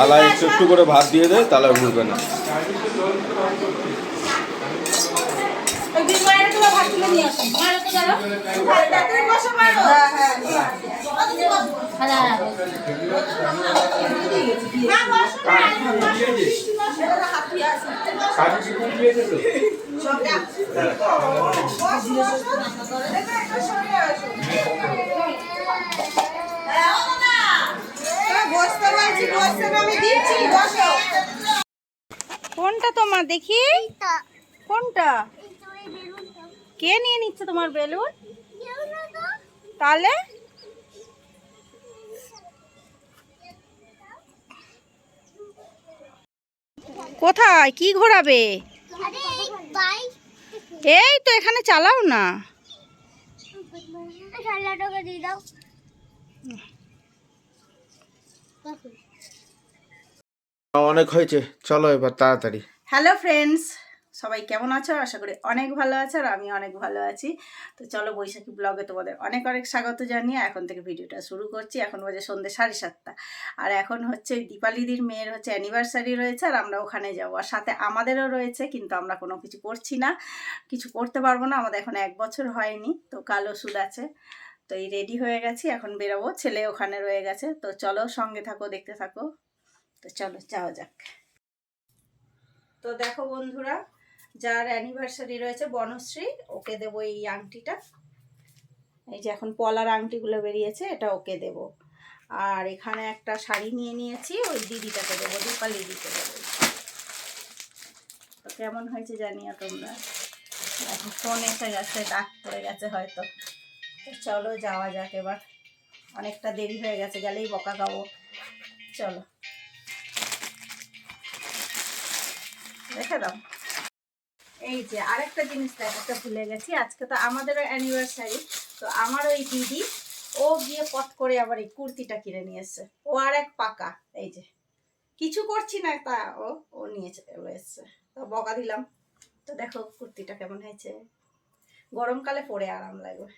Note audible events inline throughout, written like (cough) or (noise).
থালায় একটু একটু করে ভাত দিয়ে দেয় তাহলে উঠবে না। কোনটা তোমার দেখি? কোনটা? কে নিয়ে নিচ্ছে তোমার বেলুন? তাহলে কোথায়? কি ঘোরাবে? এই তো এখানে চালাও না। দিয়ে দাও। অনেক হয়েছে। চলো এবার তাড়াতাড়ি। হ্যালো ফ্রেন্ডস সবাই কেমন আছো? আশা করি অনেক ভালো আছে আর আমি অনেক ভালো আছি। তো চলো বৈশাখী ব্লগে তোমাদের অনেক অনেক স্বাগত জানিয়ে এখন থেকে ভিডিওটা শুরু করছি। এখন বাজে সন্ধ্যে সাড়ে সাতটা। আর এখন হচ্ছে দীপালিদির মেয়ের হচ্ছে অ্যানিভার্সারি রয়েছে আর আমরা ওখানে যাব। আর সাথে আমাদেরও রয়েছে, কিন্তু আমরা কোনো কিছু করছি না। কিছু করতে পারব না, আমাদের এখন এক বছর হয়নি, তো কাল ওষুধ আছে। তো এই রেডি হয়ে গেছি, এখন বেরোবো। ছেলে ওখানে রয়ে গেছে। তো চলো সঙ্গে থাকো, দেখতে থাকো। তো চলো যাওয়া যাক। তো দেখো বন্ধুরা, যার অ্যানিভার্সারি রয়েছে বনশ্রী, ওকে দেবো এই আংটিটা। এই যে এখন পলার আংটিগুলো বেরিয়েছে, এটা ওকে দেব। আর এখানে একটা শাড়ি নিয়ে নিয়েছি, ওই দিদিটাকে দেবো, দীপালি দিতে দেবো। তো কেমন হয়েছে জানিও তোমরা? এখন ফোন এসে গেছে ডাক পড়ে গেছে হয়তো। তো চলো যাওয়া যাক এবার। অনেকটা দেরি হয়ে গেছে, গেলেই বকা খাব। চলো। রেখে দাও। এই যে আরেকটা জিনিস দেখাতে ভুলে গেছি আজকে তো আমাদেরও অ্যানিভার্সারি তো আমার ওই দিদি ও গিয়ে পথ করে আবার এই কুর্তিটা কিনে নিয়ে এসছে। ও আর এক পাকা এই যে। কিছু করছি না তা ও ও নিয়ে চলে এসছে। তো বকা দিলাম। তো দেখো কুর্তিটা কেমন হয়েছে। গরমকালে পরে আরাম লাগবে।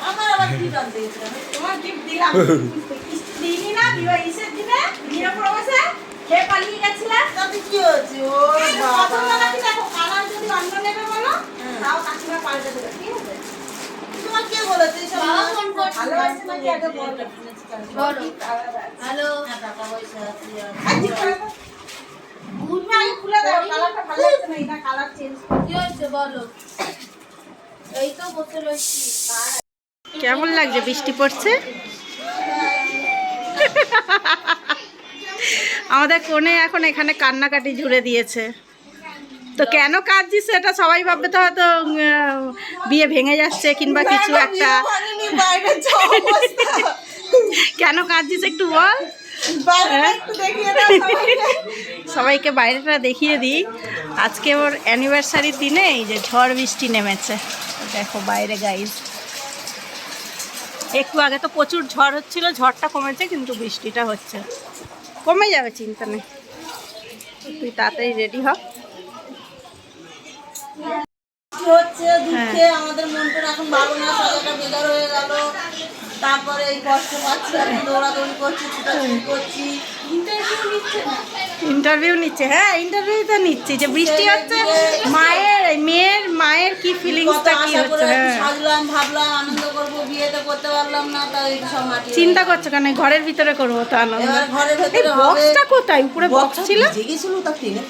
আমার আবার গিফট দিলাম। (laughs) না হয়েছে বলো এই তো বসে কেমন লাগছে? বৃষ্টি পড়ছে? (laughs) আমাদের কোণে এখন এখানে কান্নাকাটি জুড়ে দিয়েছে। তো কেন কাঁদছিস সেটা সবাই ভাববে তো হয়তো বিয়ে ভেঙে যাচ্ছে কিংবা কিছু একটা। কেন কাঁদছিস একটু বল। সবাইকে। সবাইকে বাইরেটা দেখিয়ে দিই। আজকে ওর অ্যানিভার্সারির দিনে এই যে ঝড় বৃষ্টি নেমেছে। দেখো বাইরে গাইজ একটু আগে তো প্রচুর ঝড় হচ্ছিল ঝড়টা কমেছে কিন্তু বৃষ্টিটা হচ্ছে। কমে যাবে চিন্তা নেই। তুই তাড়াতাড়ি রেডি হ। হচ্ছে দুঃখে আমাদের মনটা এখন ভালো না সাজাটা বেকার হয়ে গেল। তারপরে এই কষ্ট পাচ্ছি এখন দৌড়াদৌড়ি করছি ছুটাছুটি করছি। ইন্টারভিউ নিচ্ছে হ্যাঁ ইন্টারভিউ তো নিচ্ছি যে বৃষ্টি হচ্ছে মায়ের মেয়ের মায়ের কি ফিলিংসটা কি হচ্ছে হ্যাঁ। ভাবলাম বিয়েতে করতে পারলাম না তাই সব মাটি চিন্তা করছ কেন? ঘরের ভিতরে করব তো আনন্দ। ঘরের এই বক্সটা কোথায়? উপরে বক্স ছিল? গেছিল তা টেনে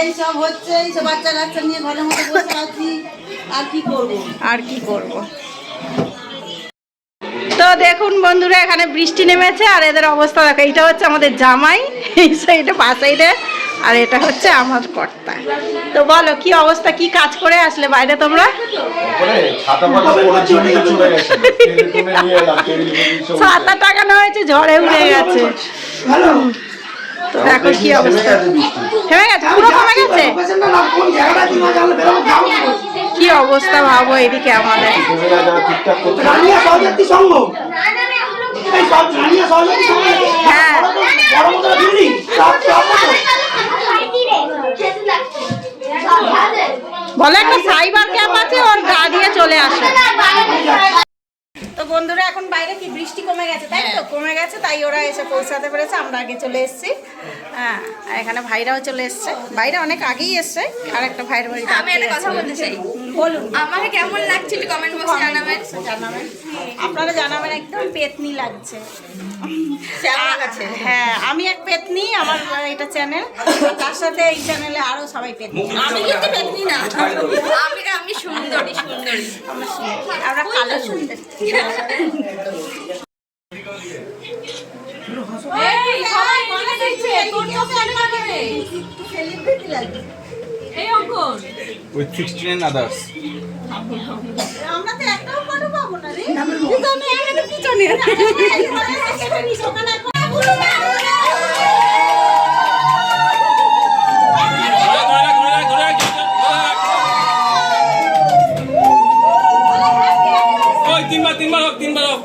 এই সব হচ্ছে এই সব বাচ্চা কাচ্চা নিয়ে ঘরের মধ্যে বসে আছি। আর কি করব? আর কি করব? তো দেখুন বন্ধুরা এখানে বৃষ্টি নেমেছে আর এদের অবস্থা দেখো এটা হচ্ছে আমাদের জামাই। এই সাইডে পা সাইডে আর এটা হচ্ছে আমার কর্তা। তো বলো কি অবস্থা? কি কাজ করে আসলে বাইরে তোমরা? ছাতা টাকানো হয়েছে ঝড়ে উড়ে গেছে। তো দেখো কি অবস্থা। থেমে গেছে পুরো কমে গেছে? কি অবস্থা ভাবো এদিকে আমাদের। ছেলেরা বলো একটা সাইবার ক্যাম্প আছে ওর গা দিয়ে চলে আসে। তো বন্ধুরা এখন বাইরে কি বৃষ্টি কমে গেছে? তাই তো কমে গেছে তাই ওরা এসে পৌঁছাতে পেরেছে আমরা আগে চলে এসেছি। হ্যাঁ আর এখানে ভাইরাও চলে এসছে। বাইরে অনেক আগেই এসছে আর একটা ভাইয়ের বাড়িতে আমি একটা কথা বলতে চাই। বলুন আমাকে কেমন লাগছিল কমেন্ট বক্সে জানাবেন জানাবেন? আপনারা জানাবেন একদম পেতনি লাগছে। হ্যাঁ আমি এক পেতনি আমার এটা চ্যানেল তার সাথে এই চ্যানেলে আরও সবাই পেতনি। আমি কিন্তু পেতনি না। আমি আমি সুন্দরী সুন্দরী। আমরা কালো সুন্দর। এই সবাই মনে দেখছে তোর চোখে আমি কাকে এই অঙ্কন। With 16 others. আমরা তো একটাও ফটো পাবো না রে। পিছনে আমাদের পিছনে ওখানে ওই তিনবার তিনবার হোক তিনবার হোক।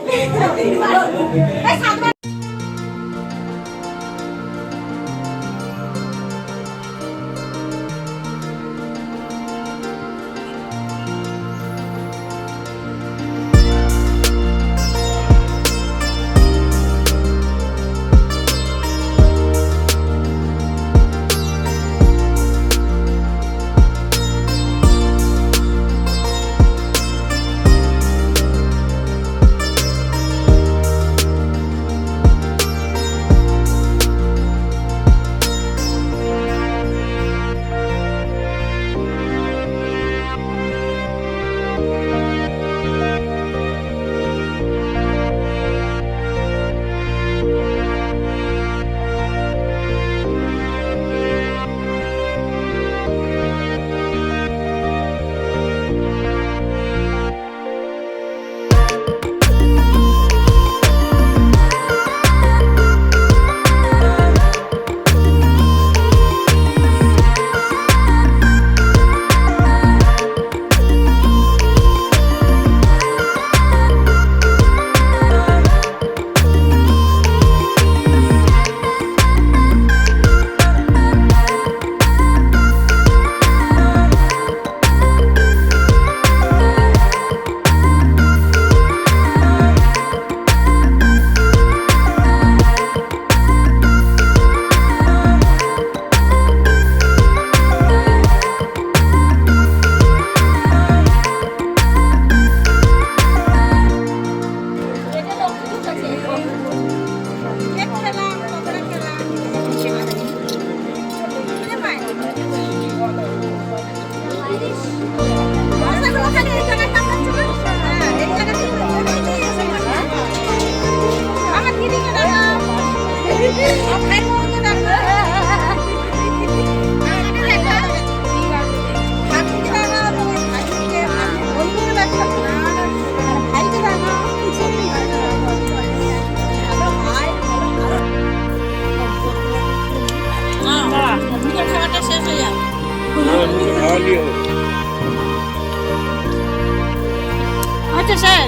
আচ্ছা স্যার।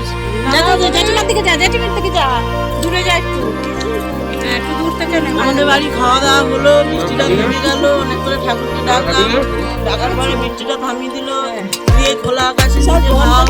জেঠিমার দিকে যা জেঠিমার দিকে যা। দূরে যা একটু। হ্যাঁ, দূর থেকে আমাদের বাড়ি খাওয়া দাওয়া হলো বৃষ্টিটা থেমে গেল অনেক করে ঠাকুরকে ডাকলাম। ডাকার পরে বৃষ্টিটা থামিয়ে দিল দিয়ে খোলা আকাশে সাথে হাওয়া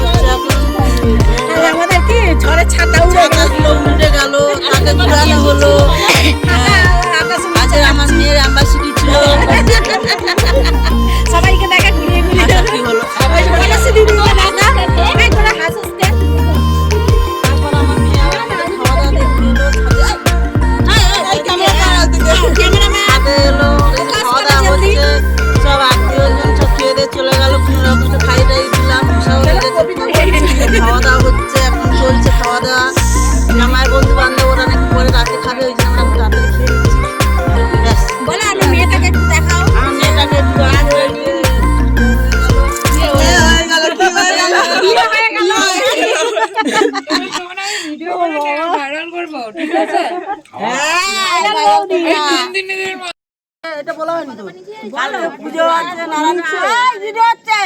ভালো আছে নারায়ণ ভিডিও হচ্ছে।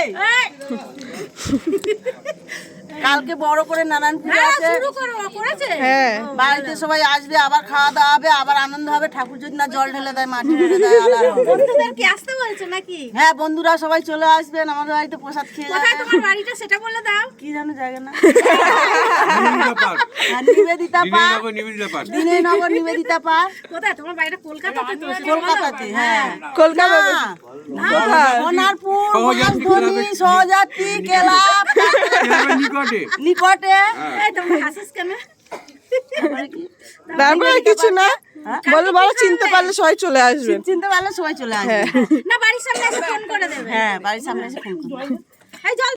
কালকে বড় করে নানান পুজো আছে। শুরু করো করেছে। হ্যাঁ। বাড়িতে সবাই আসবে আবার খাওয়া দাওয়া হবে আবার আনন্দ হবে ঠাকুর যদি না জল ঢেলে দেয় মাটি ঢেলে দেয় আলাদা বন্ধুদের কি আসতে বলছে নাকি? হ্যাঁ বন্ধুরা সবাই চলে আসবেন আমাদের বাড়িতে প্রসাদ খেয়ে কোথায় তোমার বাড়িটা সেটা বলে দাও। কি জানো জায়গা না। Nivedita park. Nivedita park. Dinenagar Nivedita park. কোথায়? তোমার বাড়িটা কলকাতাতে তো কলকাতাতে হ্যাঁ। কলকাতা। সোনারপুর ক্লাব ক্লাবের নিকটে। নিকটে এই তোমরা হাসিস কেন? তারপরে কিছু না। বলো বলো চিনতে পারলে সবাই চলে আসবে। চিনতে পারলে সবাই চলে আসবে। না বাড়ির সামনে এসে ফোন করে দেবে। হ্যাঁ বাড়ির সামনে এসে ফোন করবে। এই জল